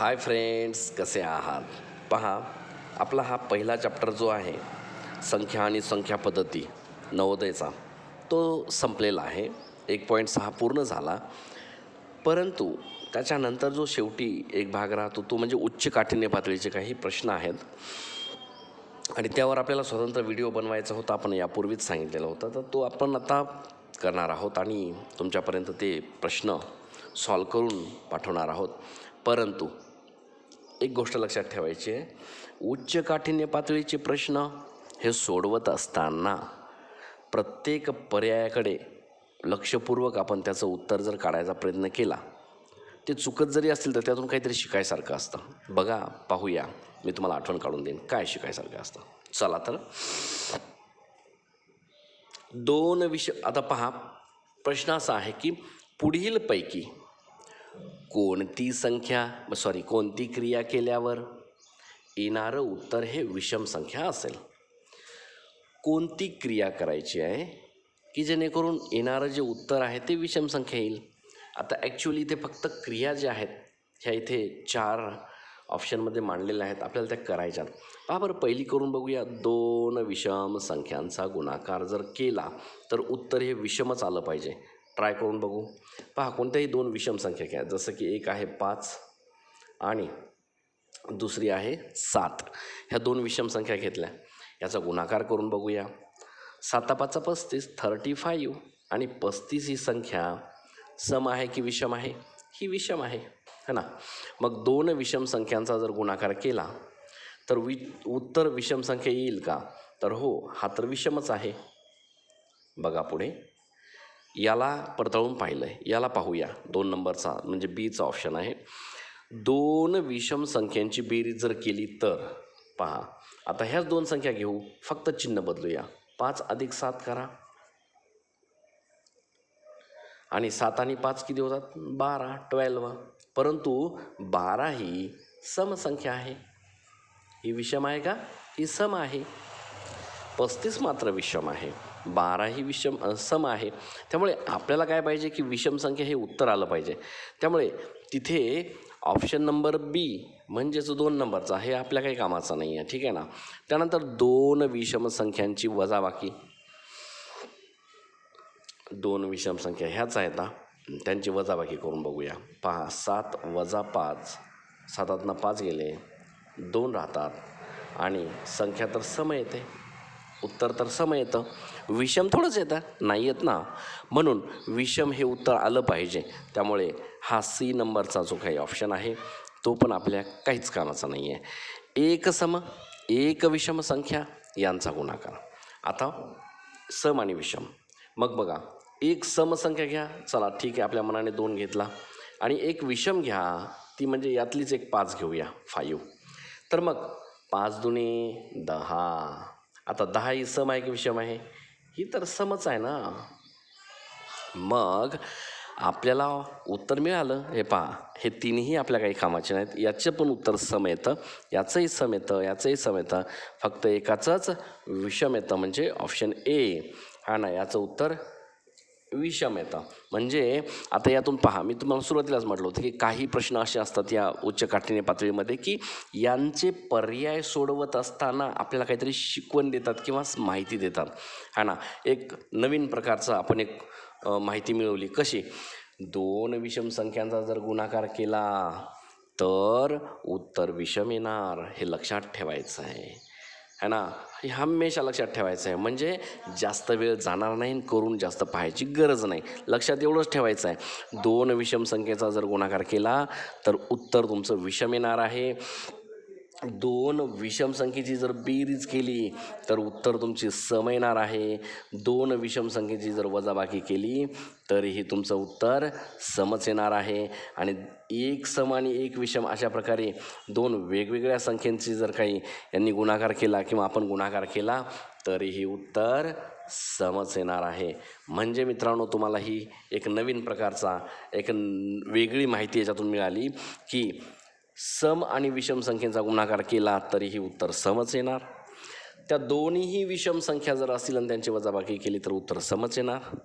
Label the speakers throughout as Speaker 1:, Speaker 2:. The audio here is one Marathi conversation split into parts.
Speaker 1: हाय फ्रेंड्स कसे आहात? पहा आपला हा पहिला चॅप्टर जो आहे संख्या आणि संख्या पद्धती नवोदयचा तो संपलेला आहे. एक पॉईंट सहा पूर्ण झाला. परंतु त्याच्यानंतर जो शेवटी एक भाग राहतो तो म्हणजे उच्च काठिण्य पातळीचे काही प्रश्न आहेत. आणि त्यावर आपल्याला स्वतंत्र व्हिडिओ बनवायचा होता आपण यापूर्वीच सांगितलेला होता. तर तो आपण आता करणार आहोत आणि तुमच्यापर्यंत ते प्रश्न सॉल्व करून पाठवणार आहोत. परंतु एक गोष्ट लक्षात ठेवायची आहे. उच्च काठिण्य पातळीचे प्रश्न हे सोडवत असताना प्रत्येक पर्यायाकडे लक्षपूर्वक आपण त्याचं उत्तर जर काढायचा प्रयत्न केला ते चुकत जरी असतील तर त्यातून काहीतरी शिकायसारखं असतं. बघा पाहूया. मी तुम्हाला आठवण काढून देईन. काय शिकायसारखं असतं? चला तर. दोन विषय आता पहा. प्रश्न असा आहे की पुढीलपैकी कोणती संख्या सॉरी कोणती क्रिया केल्यावर? येणारं उत्तर हे विषम संख्या असेल. कोणती क्रिया करायची आहे की जेणेकरून येणारं जे उत्तर आहे ते विषम संख्या येईल? आता ॲक्च्युली इथे फक्त क्रिया ज्या आहेत ह्या इथे चार ऑप्शनमध्ये मांडलेल्या आहेत आपल्याला त्या करायच्या पहा बरं पहिली करून बघूया. दोन विषम संख्यांचा गुणाकार जर केला तर उत्तर हे विषमच आलं पाहिजे. ट्राय करून बघू. पहा कोणत्याही दोन विषम संख्या घ्या. जसं की एक आहे पाच आणि दुसरी आहे सात. ह्या दोन विषम संख्या घेतल्या. याचा गुणाकार करून बघूया. साता पाचा पस्तीस थर्टी फाईव्ह आणि पस्तीस ही संख्या सम आहे की विषम आहे? ही विषम आहे. है ना? मग दोन विषम संख्यांचा जर गुणाकार केला तर वि उत्तर विषम संख्या येईल का? तर हो हा तर विषमच आहे. बघा पुढे. याला पडताळून पाहिलं आहे याला पाहूया. दोन नंबरचा म्हणजे बीचा ऑप्शन आहे. दोन विषम संख्यांची बेरीज जर केली तर पहा. आता ह्याच दोन संख्या घेऊ. फक्त चिन्ह बदलूया. पाच अधिक सात करा. आणि सात आणि पाच किती होतात? बारा ट्वेल्व. परंतु बारा ही समसंख्या आहे. ही विषम आहे का? ही सम आहे. पस्तीस मात्र विषम आहे. बारा ही विषम सम आहे. त्यामुळे आपल्याला काय पाहिजे की विषम संख्या हे उत्तर आलं पाहिजे. त्यामुळे तिथे ऑप्शन नंबर बी म्हणजेच दोन नंबरचा हे आपल्या काही कामाचा नाही आहे. ठीक आहे ना? त्यानंतर दोन विषम संख्यांची वजाबाकी दोन विषम संख्या ह्याच आहेत ना? त्यांची वजाबाकी करून बघूया. पहा सात वजा पाच. सातातनं पाच गेले. दोन राहतात. आणि संख्या तर सम येते उत्तर तर सम येतं. विषम थोडंच येतं. नाही येत ना. म्हणून विषम हे उत्तर आलं पाहिजे. त्यामुळे हा सी नंबरचा जो काही ऑप्शन आहे तो पण आपल्या काहीच कामाचा नाही आहे एक सम एक विषम संख्या यांचा गुणाकार. आता सम आणि विषम. मग बघा एक समसंख्या घ्या. चला ठीक आहे आपल्या मनाने दोन घेतला. आणि एक विषम घ्या. ती म्हणजे यातलीच एक पाच घेऊया. फाईव्ह तर मग पाच दुने दहा. आता दहा ही सम आहे की विषम आहे? ही तर समच आहे ना. मग आपल्याला उत्तर मिळालं. हे पहा हे तिन्ही आपल्या काही कामाचे नाहीत. याचं पण उत्तर सम येतं. याचंही सम येतं याचंही सम येतं. फक्त एकाचंच विषम येतं म्हणजे ऑप्शन ए हा ना याचं उत्तर विषम येतं. म्हणजे आता यातून पहा मी तुम्हाला सुरुवातीलाच म्हटलं होतं की काही प्रश्न असे असतात या उच्च काठिण्य पातळीमध्ये की यांचे पर्याय सोडवत असताना आपल्याला काहीतरी शिकवण देतात किंवा माहिती देतात. हा ना एक नवीन प्रकारचं आपण एक माहिती मिळवली. कशी? दोन विषम संख्यांचा जर गुणाकार केला तर उत्तर विषम येणार. हे लक्षात ठेवायचं आहे. है ना? हे हमेशा लक्षात ठेवायचं आहे. म्हणजे जास्त वेळ जाणार नाही आणि करून जास्त पाहायची गरज नाही. लक्षात एवढंच ठेवायचं आहे. दोन विषम संख्येचा जर गुणाकार केला तर उत्तर तुमचं विषम येणार आहे. दोन विषम संख्येची जर बेरीज केली तर उत्तर तुमची सम येणार आहे. दोन विषम संख्येची जर वजाबाकी केली तरीही तुमचं उत्तर समच येणार आहे. आणि एक सम आणि एक विषम अशा प्रकारे दोन वेगवेगळ्या संख्येंची जर काही यांनी गुणाकार केला किंवा आपण गुणाकार केला तरीही उत्तर समच येणार आहे. म्हणजे मित्रांनो तुम्हाला ही एक नवीन प्रकारचा एक वेगळी माहिती याच्यातून मिळाली की सम आणि विषम संख्येचा गुणाकार केला तरीही उत्तर समच येणार. त्या दोन्हीही विषम संख्या जर असतील आणि त्यांची वजाबाकी केली तर उत्तर समच येणार.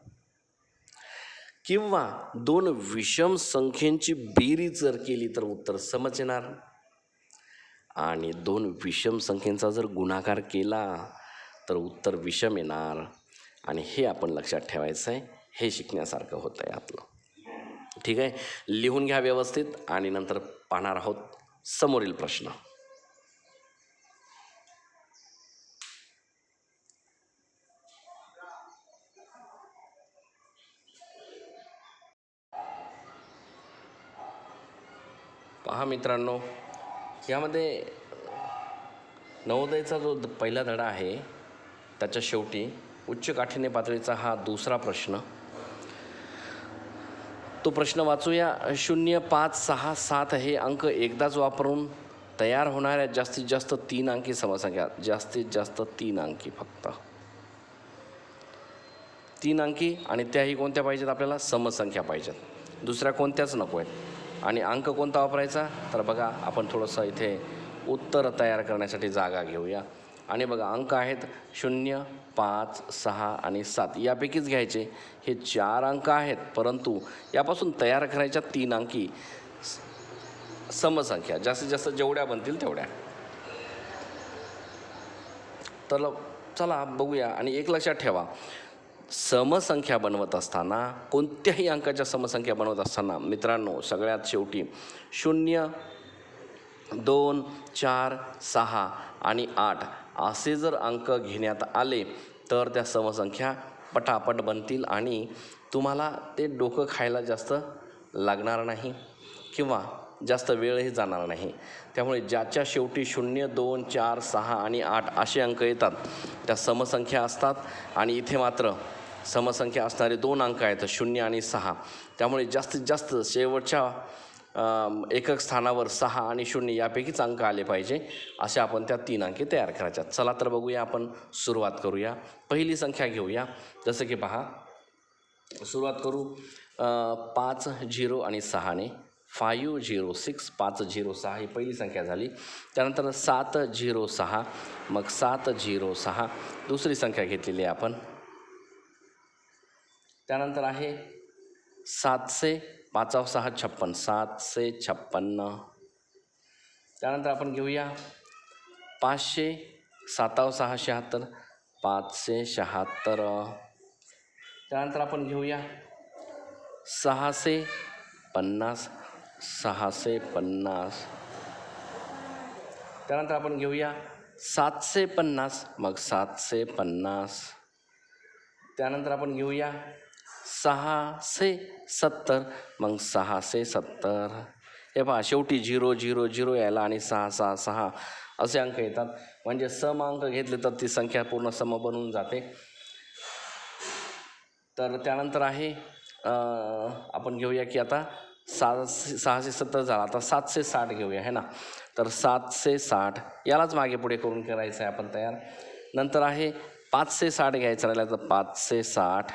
Speaker 1: किंवा दोन विषम संख्येची बेरीज जर केली तर उत्तर समज येणार. आणि दोन विषम संख्येचा जर गुणाकार केला तर उत्तर विषम येणार. आणि हे आपण लक्षात ठेवायचं आहे हे शिकण्यासारखं होतं आहे आपलं. ठीक आहे? लिहून घ्या व्यवस्थित आणि नंतर पाहणार आहोत समोरील प्रश्न. पहा मित्रांनो यामध्ये नवोदयचा जो द- पहिला धडा आहे त्याच्या शेवटी उच्च काठिण्य पातळीचा हा दुसरा प्रश्न. तो प्रश्न वाचूया. शून्य पाच सहा सात हे अंक एकदाच वापरून तयार होणाऱ्या जास्तीत जास्त तीन अंकी समसंख्या. जास्तीत जास्त तीन अंकी फक्त. तीन अंकी आणि त्याही कोणत्या पाहिजेत? आपल्याला समसंख्या पाहिजेत. दुसऱ्या कोणत्याच नको आहेत. आणि अंक कोणता वापरायचा? तर बघा आपण थोडंसं इथे उत्तर तयार करण्यासाठी जागा घेऊया. आणि बघा अंक आहेत शून्य पाच सहा आणि सात. यापैकीच घ्यायचे हे चार अंक आहेत परंतु यापासून तयार करायच्या तीन अंकी समसंख्या जास्तीत जास्त जेवढ्या बनतील तेवढ्या. तर चला बघूया आणि एक लक्षात ठेवा. समसंख्या बनवत असताना कोणत्याही अंकाच्या समसंख्या बनवत असताना मित्रांनो सगळ्यात शेवटी शून्य दोन चार सहा आणि आठ असे जर अंक घेण्यात आले तर त्या समसंख्या पटापट बनतील आणि तुम्हाला ते डोकं खायला जास्त लागणार नाही किंवा जास्त वेळही जाणार नाही. त्यामुळे ज्याच्या शेवटी शून्य दोन चार सहा आणि आठ असे अंक येतात त्या समसंख्या असतात आणि इथे मात्र समसंख्या असणारे दोन अंक आहेत शून्य आणि सहा. त्यामुळे जास्तीत जास्त शेवटच्या एकक स्थानावर सहा आणि शून्य यापैकीच अंक आले पाहिजे. असे आपण त्या तीन अंके तयार करायच्या चला तर बघूया आपण सुरुवात करूया. पहिली संख्या घेऊया. जसं की पहा. सुरुवात करू. पाच झिरो आणि सहाने फायू झिरो सिक्स पाच झिरो सहा ही पहिली संख्या झाली. त्यानंतर सात झिरो सहा. मग सात झिरो सहा. दुसरी संख्या घेतलेली आहे आपण. त्यानंतर आहे सातशे पाचाव सहा छप्पन। सातशे छप्पन्न त्यानंतर आपण घेऊया पाचशे साताव सहा शहात्तर पाचशे शहात्तर। त्यानंतर आपण घेऊया सहाशे पन्नास। सहाशे पन्नास। त्यानंतर आपण घेऊया सातशे पन्नास। मग सातशे पन्नास. त्यानंतर आपण घेऊया सहाशे सत्तर. मग सहाशे सत्तर. हे पहा शेवटी झिरो झिरो झिरो यायला आणि सहा सहा सहा असे अंक येतात. म्हणजे सम अंक घेतले तर ती संख्या पूर्ण सम बनून जाते. तर त्यानंतर आहे आपण घेऊया की आता सहाशे सहाशे सत्तर झाला. आता सातशे साठ घेऊया है ना? तर सातशे साठ. यालाच मागे पुढे करून करायचं आहे आपण तयार. नंतर आहे पाचशे साठ घ्यायचं राहिलं तर पाचशे साठ.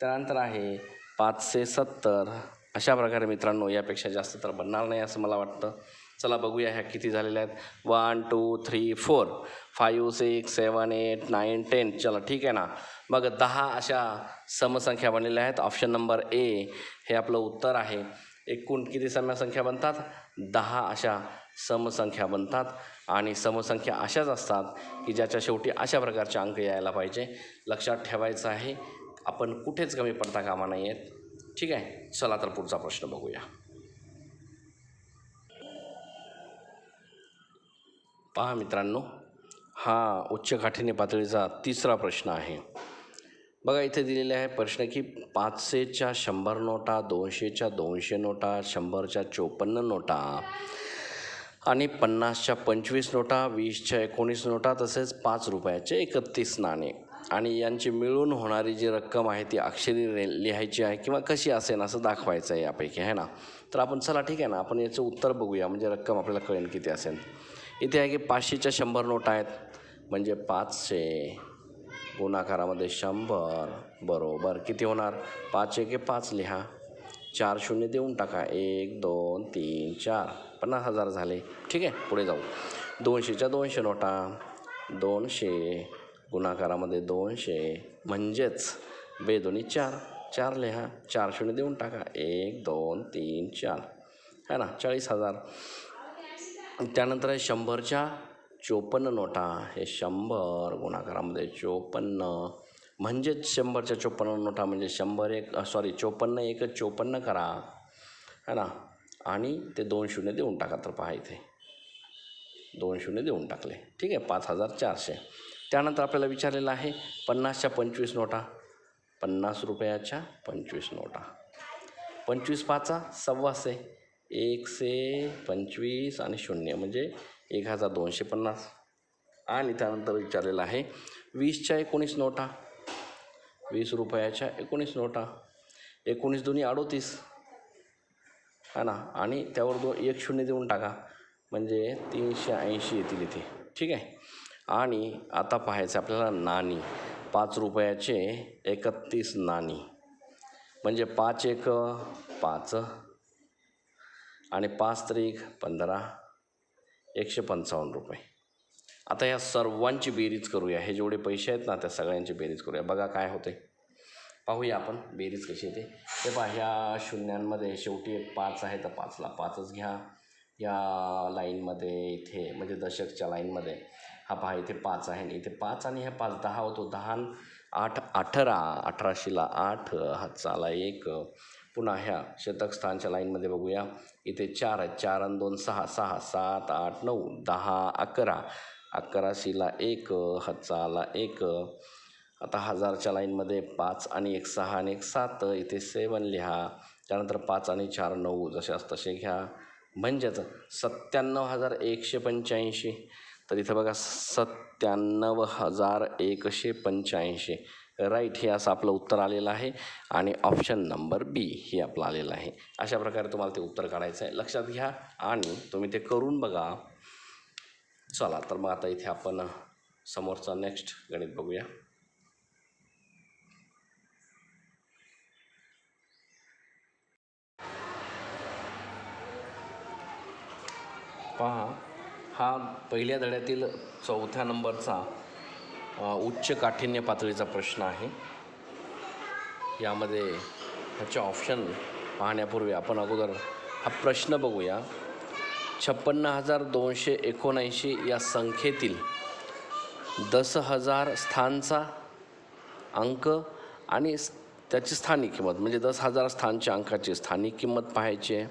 Speaker 1: त्यानंतर आहे पाचशे सत्तर. अशा प्रकारे मित्रांनो यापेक्षा जास्त तर बनणार नाही असं मला वाटतं. चला बघूया ह्या किती झालेल्या आहेत. One two three four five six seven eight nine ten चला ठीक आहे ना? मग दहा अशा समसंख्या बनलेल्या आहेत. ऑप्शन नंबर ए हे आपलं उत्तर आहे. एकूण किती समसंख्या बनतात? दहा अशा समसंख्या बनतात. आणि समसंख्या अशाच असतात की ज्याच्या शेवटी अशा प्रकारचे अंक यायला पाहिजे. लक्षात ठेवायचं आहे. आपण कुठेच कमी पडता कामा नाही आहेत ठीक आहे? चला तर पुढचा प्रश्न बघूया. पहा मित्रांनो हा उच्च काठिण्य पातळीचा तिसरा प्रश्न आहे. बघा इथे दिलेले आहे प्रश्न की पाचशेच्या शंभर नोटा दोनशेच्या दोनशे नोटा शंभरच्या चोपन्न नोटा आणि पन्नासच्या पंचवीस नोटा वीसच्या एकोणीस नोटा तसेच पाच रुपयाचे एकतीस नाणे. आणि यांची मिळून होणारी जी रक्कम आहे ती अक्षरी लिहायची आहे किंवा कशी असेल असं दाखवायचं आहे यापैकी आहे ना? तर आपण चला ठीक आहे ना? आपण याचं उत्तर बघूया. म्हणजे रक्कम आपल्याला कळेल किती असेल. इथे आहे की पाचशेच्या शंभर नोटा आहेत. म्हणजे पाचशे गुणाकारामध्ये शंभर. बरोबर. किती होणार? पाच एके पाच लिहा. चार शून्य देऊन टाका. एक दोन तीन चार. पन्नास हजार झाले. ठीक आहे? पुढे जाऊ. दोनशेच्या दोनशे नोटा. दोनशे गुणाकारामध्ये दोनशे म्हणजेच बेदोनी चार. चार लिहा. चार शून्य देऊन टाका. एक दोन तीन चार. है ना? चाळीस हजार. त्यानंतर आहे शंभरच्या चोपन्न नोटा. हे शंभर गुणाकारामध्ये चोपन्न. म्हणजेच शंभरच्या चोपन्न नोटा म्हणजे शंभर एक सॉरी चोपन्न एक चोपन्न करा. है ना? आणि ते दोन शून्य देऊन टाका तर पहा इथे. दोन शून्य देऊन टाकले. ठीक आहे? पाच हजार चारशे. त्यानंतर आपल्याला विचारलेलं आहे पन्नासच्या पंचवीस नोटा. पन्नास रुपयाच्या पंचवीस नोटा. पंचवीस पाचा सव्वाशे एकशे पंचवीस आणि शून्य म्हणजे एक हजार दोनशे पन्नास. आणि त्यानंतर विचारलेलं आहे वीसच्या एकोणीस नोटा. वीस रुपयाच्या एकोणीस नोटा. एकोणीस दोन्ही अडोतीस. है ना? आणि त्यावर दो एक शून्य देऊन टाका. म्हणजे तीनशे ऐंशी येतील इथे. ठीक आहे? आणि आता पाहायचं आपल्याला नाणी. पाच रुपयाचे एकतीस नाणी. म्हणजे पाच एक पाच. आणि पाच त्रिक पंधरा. एकशे पंचावन्न रुपये. आता या सर्वांची बेरीज करूया. हे जेवढे पैसे आहेत ना त्या सगळ्यांची बेरीज करूया. बघा काय होते पाहूया आपण बेरीज कशी येते. ते पहा ह्या शून्यांमध्ये शेवटी एक पाच आहे तर पाचला पाचच घ्या. या लाईनमध्ये इथे म्हणजे दशकच्या लाईनमध्ये. हा पहा इथे पाच आहे. आणि इथे पाच आणि ह्या पाच दहा होतो. दहा आठ अठरा. अठराशेला आठ हातचाला एक. पुन्हा ह्या शतक स्थानच्या लाईनमध्ये बघूया. इथे चार आहे. चार आणि दोन सहा. सहा सात आठ नऊ दहा अकरा. अकराशेला एक हातचाला एक. आता हजारच्या लाईनमध्ये पाच आणि एक सहा आणि एक सात. इथे सेवन लिहा. त्यानंतर पाच आणि चार नऊ. जसे तसे घ्या. म्हणजेच सत्त्याण्णव हजार एकशे पंच्याऐंशी. तर इथं बघा सत्त्याण्णव हजार एकशे पंच्याऐंशी. राईट हे असं आपलं उत्तर आलेलं आहे. आणि ऑप्शन नंबर बी हे आपलं आलेलं आहे. अशा प्रकारे तुम्हाला ते उत्तर काढायचं आहे. लक्षात घ्या. आणि तुम्ही ते करून बघा. चला तर मग आता इथे आपण समोरचा नेक्स्ट गणित बघूया. पहा. हा पहिल्या धड्यातील चौथ्या नंबरचा उच्च काठिण्य पातळीचा प्रश्न आहे. यामध्ये ह्याचे ऑप्शन पाहण्यापूर्वी आपण अगोदर हा प्रश्न बघूया. छप्पन्न हजार दोनशे एकोणऐंशी या संख्येतील दस हजार स्थानचा अंक आणि त्याची स्थानिक किंमत म्हणजे दस हजार स्थानच्या अंकाची स्थानिक किंमत पाहायची आहे.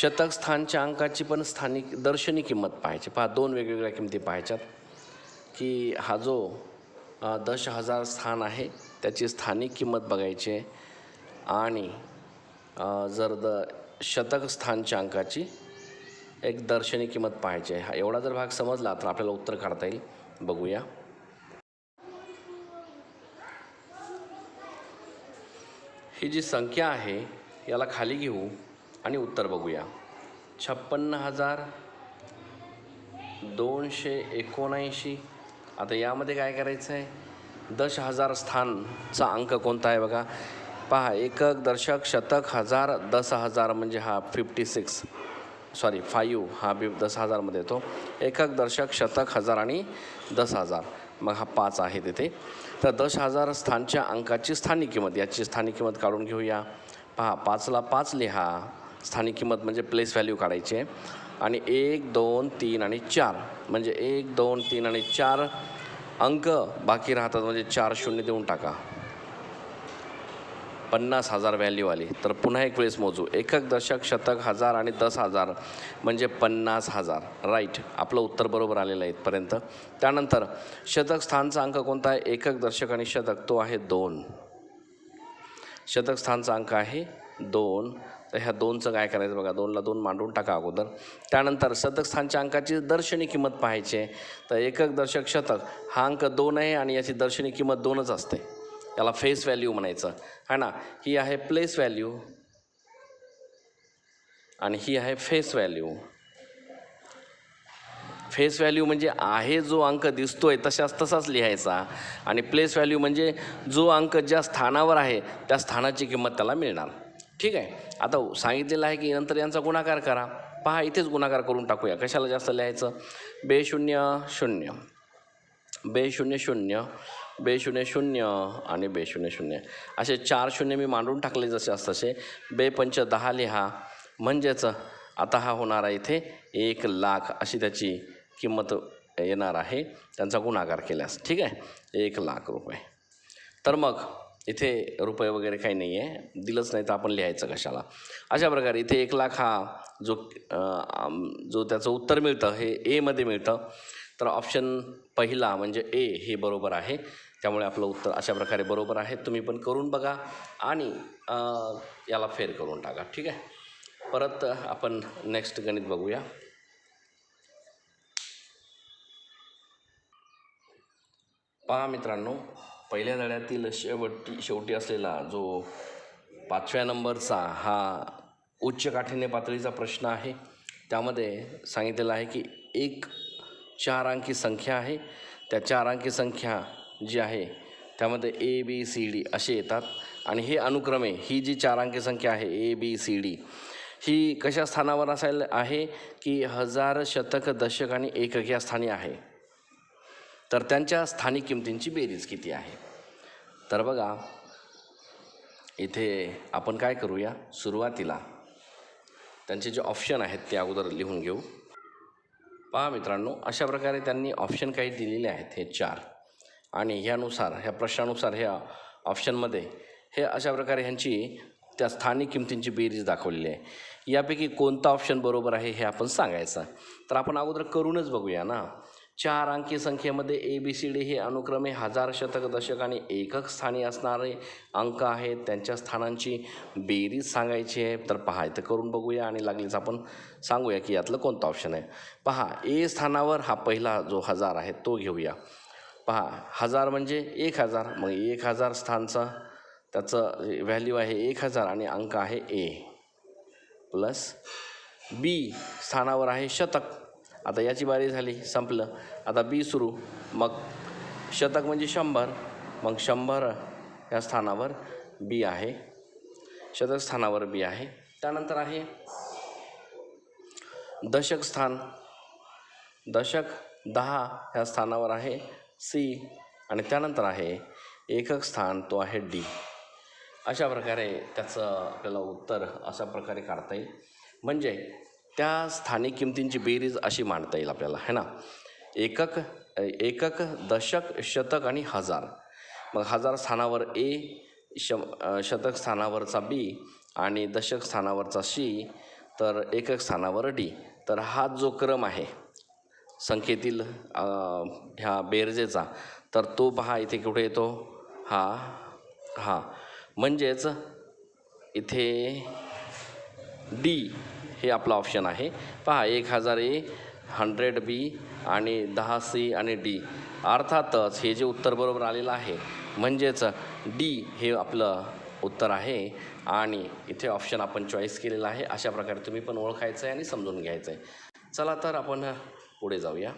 Speaker 1: शतक स्थानच्या अंकाची पण स्थानिक दर्शनी किंमत पाहायची. पहा दोन वेगवेगळ्या किमती पाहायच्यात. की हा जो दश हजार स्थान आहे त्याची स्थानिक किंमत बघायची आहे. आणि जर द शतक स्थानच्या अंकाची एक दर्शनी किंमत पाहायची आहे. हा एवढा जर भाग समजला तर आपल्याला उत्तर काढता येईल. बघूया. ही जी संख्या आहे याला खाली घेऊ. आणि उत्तर बघूया. छप्पन्न हजार दोनशे एकोणऐंशी. आता यामध्ये काय करायचं आहे दश हजार स्थानचा अंक कोणता आहे बघा? पहा एकक दर्शक शतक हजार दस हजार म्हणजे हा फिफ्टी सिक्स सॉरी फाईव्ह हा बी दस हजारमध्ये येतो. एकक दर्शक शतक हजार आणि दस हजार मग हा पाच आहे तिथे. तर दश हजार स्थानच्या अंकाची स्थानिक किंमत याची स्थानिक किंमत काढून घेऊया. पहा पाचला पाच लिहा. स्थानिक किंमत म्हणजे प्लेस व्हॅल्यू काढायची आहे. आणि एक दोन तीन आणि चार. म्हणजे एक दोन तीन आणि चार अंक बाकी राहतात म्हणजे चार शून्य देऊन टाका. पन्नास हजार व्हॅल्यू आली. तर पुन्हा एक वेळेस मोजू. एकक दशक शतक हजार आणि दस हजार म्हणजे पन्नास हजार. राईट आपलं उत्तर बरोबर आलेलं आहे इथपर्यंत. त्यानंतर शतक स्थानचा अंक कोणता आहे? एकक दशक आणि शतक तो आहे दोन. शतक स्थानचा अंक आहे दोन. तर ह्या दोनचं काय करायचं बघा दोनला दोन मांडून टाका अगोदर. त्यानंतर शतक स्थानच्या अंकाची दर्शनी किंमत पाहायची आहे. तर एकक दर्शक शतक हा अंक दोन आहे आणि याची दर्शनी किंमत दोनच असते. याला फेस व्हॅल्यू म्हणायचं. है ना? ही आहे प्लेस व्हॅल्यू. आणि ही आहे फेस व्हॅल्यू. फेस व्हॅल्यू म्हणजे आहे जो अंक दिसतोय तशाच तसाच लिहायचा. आणि प्लेस व्हॅल्यू म्हणजे जो अंक ज्या स्थानावर आहे त्या स्थानाची किंमत त्याला मिळणार. ठीक आहे. आता सांगितलेलं आहे की नंतर यांचा गुणाकार करा. पहा इथेच गुणाकार करून टाकूया. कशाला जास्त लिहायचं? बे शून्य. शून्य बे शून्य शून्य बे शून्य शून्य आणि बे शून्य शून्य. असे चार शून्य मी मांडून टाकले जसे असं तसे. बे पंच दहा लिहा. म्हणजेच आता हा होणार आहे इथे एक लाख अशी त्याची किंमत येणार आहे. त्यांचा गुणाकार केल्यास. ठीक आहे? एक लाख रुपये. तर मग इथे रुपये वगैरे काही नाही आहे. दिलंच नाही तर आपण लिहायचं कशाला. अशा प्रकारे इथे एक लाख हा जो जो त्याचं उत्तर मिळतं हे एमध्ये मिळतं. तर ऑप्शन पहिला म्हणजे ए हे बरोबर आहे. त्यामुळे आपलं उत्तर अशा प्रकारे बरोबर आहे. तुम्ही पण करून बघा आणि याला फेर करून टाका. ठीक आहे? परत आपण नेक्स्ट गणित बघूया. पहा मित्रांनो पहिल्या धड्यातील शेवटी शेवटी असलेला जो पाचव्या नंबरचा हा उच्च काठिण्य पातळीचा प्रश्न आहे. त्यामध्ये सांगितलेलं आहे की एक चार अंकी संख्या आहे. त्या चार अंकी संख्या जी आहे त्यामध्ये ए बी सी डी असे येतात. आणि हे अनुक्रमे ही जी चार अंकी संख्या आहे ए बी सी डी ही कशा स्थानावर असायला आहे की हजार शतक दशक आणि एकक या स्थानी आहे. तर त्यांच्या स्थानिक किमतींची बेरीज किती आहे? तर बघा इथे आपण काय करूया? सुरुवातीला त्यांचे जे ऑप्शन आहेत ते अगोदर लिहून घेऊ. पहा मित्रांनो अशा प्रकारे त्यांनी ऑप्शन काही दिलेले आहेत हे चार. आणि ह्यानुसार ह्या प्रश्नानुसार ह्या ऑप्शनमध्ये हे अशा प्रकारे ह्यांची त्या स्थानिक किमतींची बेरीज दाखवलेली आहे. यापैकी कोणता ऑप्शन बरोबर आहे हे आपण सांगायचं. तर आपण अगोदर करूनच बघूया ना. चार अंकी संख्येमध्ये ए बी सी डी हे अनुक्रमे हजार शतक दशक आणि एकक स्थानी असणारे अंक आहेत. त्यांच्या स्थानांची बेरीज सांगायची आहे. तर पहा इथं करून बघूया आणि लागलीच आपण सांगूया की यातलं कोणतं ऑप्शन आहे. पहा ए स्थानावर हा पहिला जो हजार आहे तो घेऊया. पहा हजार म्हणजे एक हजार. मग एक हजार स्थानचा त्याचं व्हॅल्यू आहे एक हजार आणि अंक आहे ए प्लस बी स्थानावर आहे शतक. आता याची बारी झाली संपलं. आता बी सुरू. मग शतक म्हणजे शंभर. मग शंभर या स्थानावर बी आहे. शतक स्थानावर बी आहे. त्यानंतर आहे दशक स्थान. दशक दहा ह्या स्थानावर आहे सी आणि त्यानंतर आहे एकक स्थान तो आहे डी अशा प्रकारे त्याचं आपल्याला उत्तर अशा प्रकारे काढता येईल. म्हणजे त्या स्थानिक किमतींची बेरीज अशी मांडता येईल आपल्याला है ना? एकक एकक दशक शतक आणि हजार. मग हजार स्थानावर ए श शतक स्थानावरचा बी आणि दशक स्थानावरचा सी तर एकक स्थानावर डी. तर हा जो क्रम आहे संख्येतील ह्या बेरजेचा तर तो पहा इथे कुठे येतो? हा हा. म्हणजेच इथे डी हे आपलं ऑप्शन आहे. पहा एक हजार ए हंड्रेड बी आणि दहा सी आणि डी. अर्थातच हे जे उत्तर बरोबर आलेलं आहे म्हणजेच डी हे आपलं उत्तर आहे आणि इथे ऑप्शन आपण चॉईस केलेला आहे. अशा प्रकारे तुम्ही पण ओळखायचं आहे आणि समजून घ्यायचं आहे चला तर आपण पुढे जाऊया.